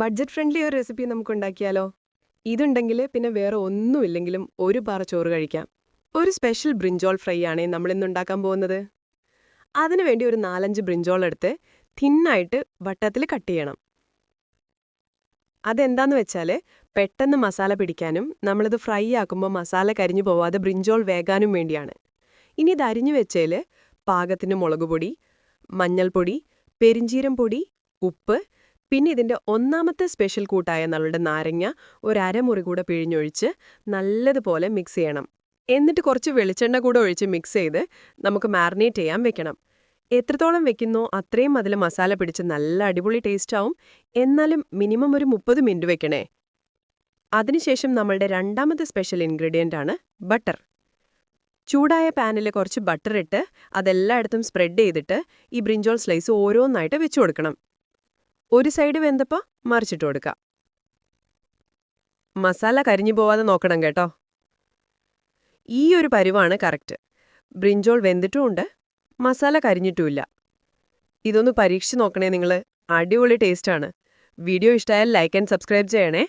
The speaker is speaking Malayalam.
ബഡ്ജറ്റ് ഫ്രണ്ട്ലി ഒരു റെസിപ്പി നമുക്ക് ഉണ്ടാക്കിയാലോ ഇതുണ്ടെങ്കിൽ പിന്നെ വേറെ ഒന്നുമില്ലെങ്കിലും ഒരു പാറ ചോറ് കഴിക്കാം. ഒരു സ്പെഷ്യൽ ബ്രിഞ്ചോൾ ഫ്രൈ ആണ് നമ്മൾ ഇന്ന് ഉണ്ടാക്കാൻ പോകുന്നത്. അതിനുവേണ്ടി ഒരു നാലഞ്ച് ബ്രിഞ്ചോൾ എടുത്ത് തിന്നായിട്ട് വട്ടത്തിൽ കട്ട് ചെയ്യണം. അതെന്താന്ന് വെച്ചാൽ പെട്ടെന്ന് മസാല പിടിക്കാനും നമ്മളിത് ഫ്രൈ ആക്കുമ്പോൾ മസാല കരിഞ്ഞു പോവാതെ ബ്രിഞ്ചോൾ വേകാനും വേണ്ടിയാണ്. ഇനി ഇത് അരിഞ്ഞു വെച്ചാൽ പാകത്തിന് മുളക് പൊടി മഞ്ഞൾപ്പൊടി പെരിഞ്ചീരം പൊടി ഉപ്പ് പിന്നെ ഇതിന്റെ ഒന്നാമത്തെ സ്പെഷ്യൽ കൂട്ടായ നമ്മളുടെ നാരങ്ങ ഒരു കൂടെ പിഴിഞ്ഞൊഴിച്ച് നല്ലതുപോലെ മിക്സ് ചെയ്യണം. എന്നിട്ട് കുറച്ച് വെളിച്ചെണ്ണ കൂടെ ഒഴിച്ച് മിക്സ് ചെയ്ത് നമുക്ക് മാറിനേറ്റ് ചെയ്യാൻ വെക്കണം. എത്രത്തോളം വെക്കുന്നോ അത്രയും അതിൽ മസാല പിടിച്ച് നല്ല അടിപൊളി ടേസ്റ്റ് ആവും. എന്നാലും മിനിമം ഒരു മുപ്പത് മിനിറ്റ് വെക്കണേ. അതിനുശേഷം നമ്മളുടെ രണ്ടാമത്തെ സ്പെഷ്യൽ ഇൻഗ്രീഡിയന്റ് ആണ് ബട്ടർ ചൂടായ പാനിൽ കുറച്ച് ബട്ടർ ഇട്ട് അതെല്ലായിടത്തും സ്പ്രെഡ് ചെയ്തിട്ട് ഈ ബ്രിഞ്ചോൾ സ്ലൈസ് ഓരോന്നായിട്ട് വെച്ചു കൊടുക്കണം. ഒരു സൈഡ് വെന്തപ്പോൾ മറിച്ചിട്ട് കൊടുക്കുക മസാല കരിഞ്ഞു പോവാതെ നോക്കണം കേട്ടോ. ഈ ഒരു പരിവാണ് കറക്റ്റ് ബ്രിഞ്ചോൾ വെന്തിട്ടുമുണ്ട് മസാല കരിഞ്ഞിട്ടുമില്ല. ഇതൊന്ന് പരീക്ഷിച്ച് നോക്കണേ നിങ്ങൾ അടിപൊളി ടേസ്റ്റാണ് വീഡിയോ ഇഷ്ടമായാൽ ലൈക്ക് ആൻഡ് സബ്സ്ക്രൈബ് ചെയ്യണേ.